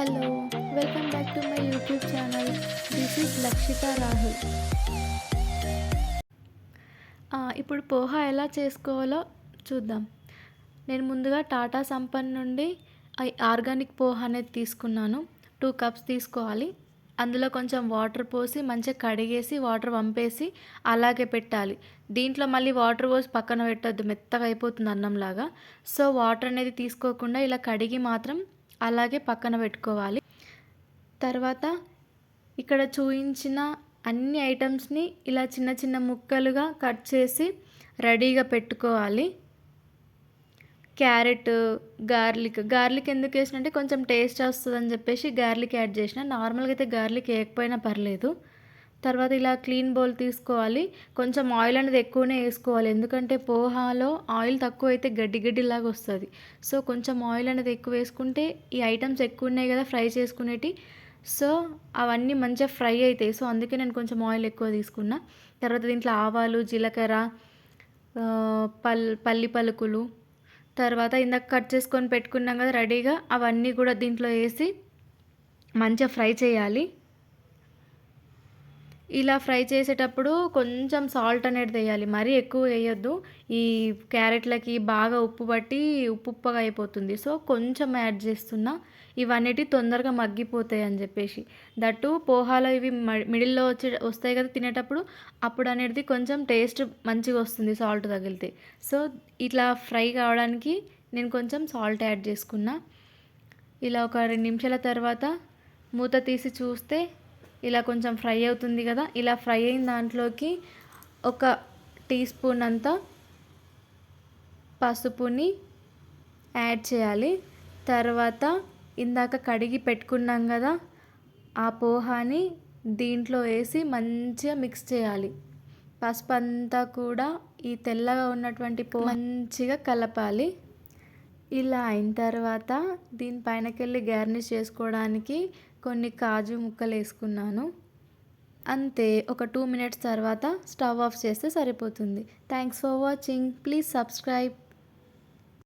Hello welcome back to my YouTube channel this is Lakshita Rahul ఇప్పుడు పోహా ఎలా చేసుకోవాలో చూద్దాం. నేను ముందుగా టాటా సంపన్ నుండి ఐ- ఆర్గానిక్ పోహా అనేది తీసుకున్నాను. టూ కప్స్ తీసుకోవాలి. అందులో కొంచెం వాటర్ పోసి మంచిగా కడిగేసి వాటర్ వంపేసి అలాగే పెట్టాలి. దీంట్లో మళ్ళీ వాటర్ పోసి పక్కన పెట్టద్దు మెత్తగా అయిపోతుంది అన్నంలాగా. సో వాటర్ అనేది తీసుకోకుండా ఇలా కడిగి మాత్రం అలాగే పక్కన పెట్టుకోవాలి. తర్వాత ఇక్కడ చూపించిన అన్ని ఐటమ్స్ని ఇలా చిన్న చిన్న ముక్కలుగా కట్ చేసి రెడీగా పెట్టుకోవాలి. క్యారెట్ గార్లిక్ గార్లిక్ ఎందుకు వేసినంటే కొంచెం టేస్ట్ వస్తుందని చెప్పేసి గార్లిక్ యాడ్ చేసిన. నార్మల్గా అయితే గార్లిక్ వేయకపోయినా పర్లేదు. తర్వాత ఇలా క్లీన్ బౌల్ తీసుకోవాలి. కొంచెం ఆయిల్ అనేది ఎక్కువనే వేసుకోవాలి. ఎందుకంటే పోహాలో ఆయిల్ తక్కువ అయితే గడ్డి గడ్డిలాగా వస్తుంది. సో కొంచెం ఆయిల్ అనేది ఎక్కువ వేసుకుంటే ఈ ఐటమ్స్ ఎక్కువ ఉన్నాయి కదా ఫ్రై చేసుకునేటి. సో అవన్నీ మంచిగా ఫ్రై అవుతాయి సో అందుకే నేను కొంచెం ఆయిల్ ఎక్కువ తీసుకున్నా. తర్వాత దీంట్లో ఆవాలు జీలకర్ర పల్ పల్లి పలుకులు. తర్వాత ఇందాక కట్ చేసుకొని పెట్టుకున్నాం కదా రెడీగా అవన్నీ కూడా దీంట్లో వేసి మంచిగా ఫ్రై చేయాలి. ఇలా ఫ్రై చేసేటప్పుడు కొంచెం సాల్ట్ అనేది వేయాలి. మరీ ఎక్కువ వేయొద్దు. ఈ క్యారెట్లకి బాగా ఉప్పు పట్టి ఉప్పు ఉప్పగా అయిపోతుంది. సో కొంచెం యాడ్ చేస్తున్నా. ఇవన్నిటి తొందరగా మగ్గిపోతాయి అని చెప్పేసి. దట్టు పోహాలో ఇవి మిడిల్లో వచ్చే వస్తాయి కదా తినేటప్పుడు అప్పుడు అనేది కొంచెం టేస్ట్ మంచిగా వస్తుంది సాల్ట్ తగిలితే. సో ఇట్లా ఫ్రై కావడానికి నేను కొంచెం సాల్ట్ యాడ్ చేసుకున్నా. ఇలా ఒక రెండు నిమిషాల తర్వాత మూత తీసి చూస్తే ఇలా కొంచెం ఫ్రై అవుతుంది కదా ఇలా ఫ్రై అయిన దాంట్లోకి ఒక టీ స్పూన్ అంతా పసుపుని యాడ్ చేయాలి. తర్వాత ఇందాక కడిగి పెట్టుకున్నాం కదా ఆ పోహాని దీంట్లో వేసి మంచిగా మిక్స్ చేయాలి. పసుపు అంతా కూడా ఈ తెల్లగా ఉన్నటువంటి పో మంచిగా కలపాలి. ఇలా అయిన తర్వాత దీనిపైనకెళ్ళి గార్నిష్ చేసుకోవడానికి కొన్ని కాజు ముక్కలు వేసుకున్నాను అంతే ఒక టూ మినిట్స్ తర్వాత స్టవ్ ఆఫ్ చేస్తే సరిపోతుంది. Thanks for watching please subscribe